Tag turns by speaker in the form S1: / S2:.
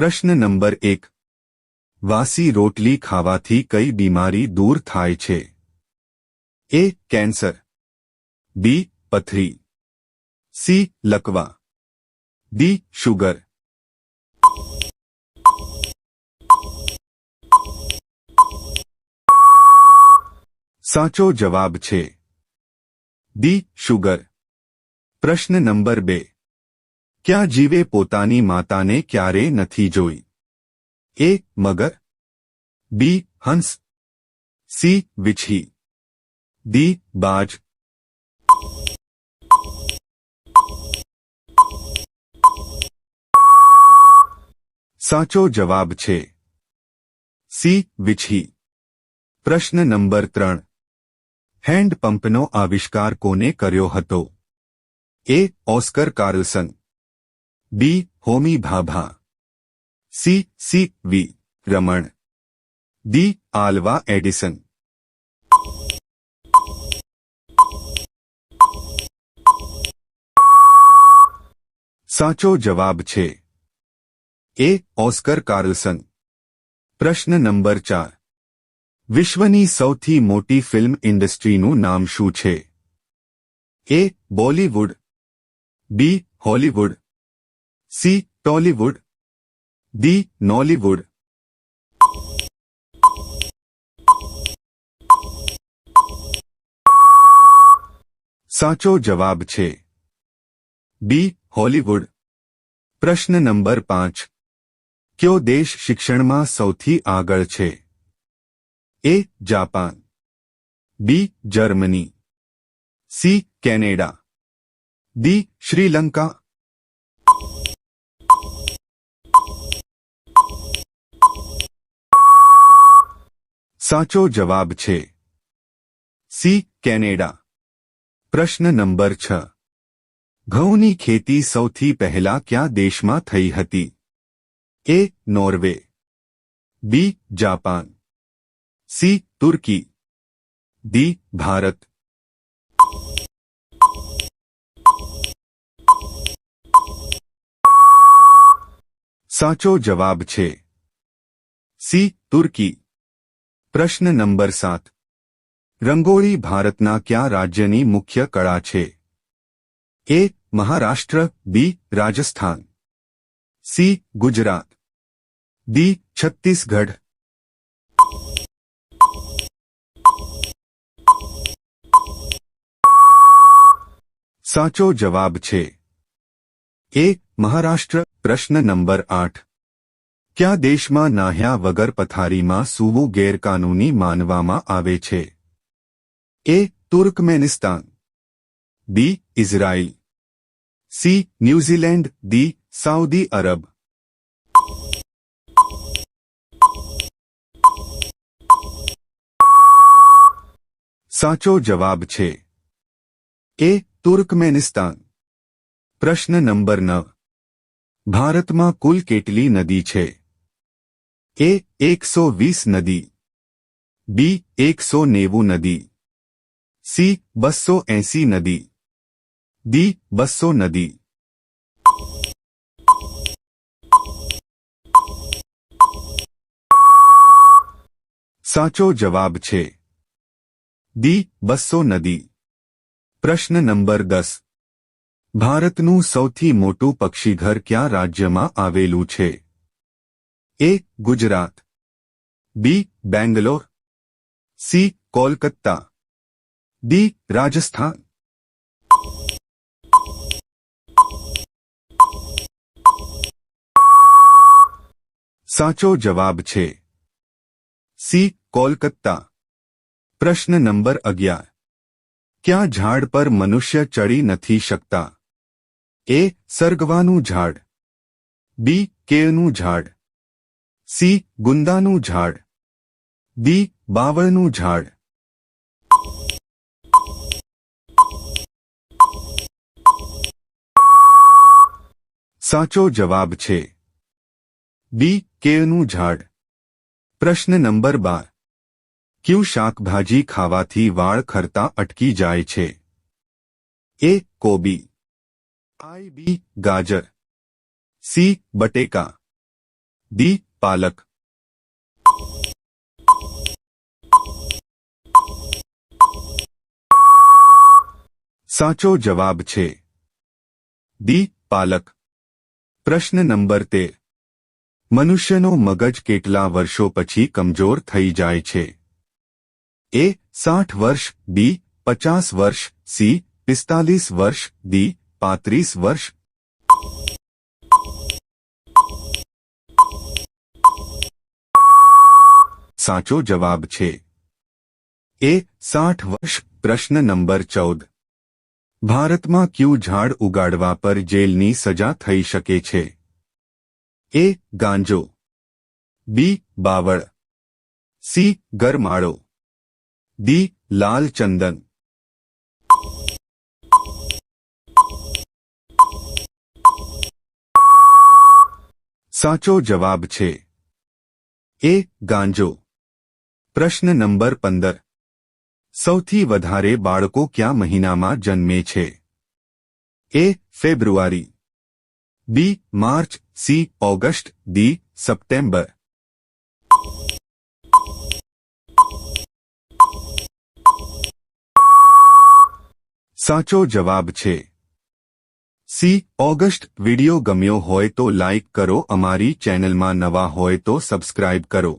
S1: પ્રશ્ન નંબર એક વાસી રોટલી ખાવાથી કઈ બીમારી દૂર થાય છે એ કેન્સર બી પથરી સી લકવા ડી શુગર સાચો જવાબ છે ડી શુગર પ્રશ્ન નંબર બે ક્યાં જીવે પોતાની માતાને ક્યારે નથી જોઈ? એ, મગર. બી, હંસ. સી, વિછી. દી બાજ. સાચો જવાબ છે. સી, વિછી. પ્રશ્ન નંબર ત્રણ. હેન્ડ પંપનો આવિષ્કાર કોને કર્યો હતો? A, Oscar Carlson. B, Homi Bhabha. C C, V, Raman. D, Alva Edison. સાચો જવાબ છે. A, Oscar Carlson. પ્રશ્ન નંબર ચાર. વિશ્વની સૌથી મોટી ફિલ્મ ઇન્ડસ્ટ્રીનું નામ શું છે? A, Bollywood. B, Hollywood. C Tollywood D Nollywood સાચો જવાબ છે. બી હોલીવુડ પ્રશ્ન નંબર પાંચ. કયો દેશ શિક્ષણમાં સૌથી આગળ છે? A Japan. B Germany. C Canada. D Sri Lanka. સાચો જવાબ છે સી કેનેડા પ્રશ્ન નંબર છ ઘઉંની ખેતી સૌથી પહેલા ક્યાં દેશમાં થઈ હતી A Norway B Japan C Turkey D Bharat સાચો જવાબ છે સી તુર્કી પ્રશ્ન નંબર સાત રંગોળી ભારતના કયા રાજ્યની મુખ્ય કળા છે A Maharashtra B Rajasthan C Gujarat D Chhattisgarh સાચો જવાબ છે એ મહારાષ્ટ્ર પ્રશ્ન નંબર આઠ કયા દેશમાં નાહ્યા વગર પથારીમાં સૂવું ગેરકાનૂની માનવામાં આવે છે? A, Turkmenistan. B, Israel. C, New Zealand. D Saudi Arab. સાચો જવાબ છે. A, Turkmenistan. પ્રશ્ન નંબર નવ. ભારતમાં કુલ કેટલી નદી છે? એ એકસો વીસ નદી બી એકસો નેવું નદી સી બસો એંસી નદી ડી બસો નદી સાચો જવાબ છે ડી બસો નદી પ્રશ્ન નંબર દસ ભારતનું સૌથી મોટું પક્ષીઘર ક્યાં રાજ્યમાં આવેલું છે? A Gujarat B Bangalore C Kolkata D Rajasthan સાચો જવાબ છે સી કોલકાતા પ્રશ્ન નંબર અગિયાર ક્યાં ઝાડ પર મનુષ્ય ચડી નથી શકતા એ સરગવાનું ઝાડ બી કેળનું ઝાડ સી, ગુંદાનું ઝાડ. ડી બાવળનું ઝાડ. સાચો જવાબ છે. બી, કેળનું ઝાડ. પ્રશ્ન નંબર બાર. ક્યુ શાકભાજી ખાવાથી વાળ ખરતા અટકી જાય છે? એ, કોબી. આઈ, બી, ગાજર. સી, બટેકા. ડી પાલક. સાચો જવાબ છે. ડી પાલક. પ્રશ્ન નંબર તે. મનુષ્યનો મગજ કેટલા વર્ષો પછી કમજોર થઈ જાય છે? એ, સાઠ વર્ષ, બી, પચાસ વર્ષ, સી, પિસ્તાલીસ વર્ષ, ડી, પાંત્રીસ વર્ષ સાચો જવાબ છે એ સાઠ વર્ષ પ્રશ્ન નંબર ચૌદ ભારતમાં ક્યુ ઝાડ ઉગાડવા પર જેલની સજા થઈ શકે છે એ ગાંજો બી બાવળ સી ગરમાળો ડી લાલ ચંદન સાચો જવાબ છે એ ગાંજો પ્રશ્ન નંબર પંદર સૌથી વધારે બાળકો કયા મહિનામાં જન્મે છે એ ફેબ્રુઆરી B March C August D September સાચો જવાબ છે સી ઓગસ્ટ વિડિયો ગમ્યો હોય તો લાઇક કરો અમારી ચેનલમાં નવા હોય તો સબસ્ક્રાઇબ કરો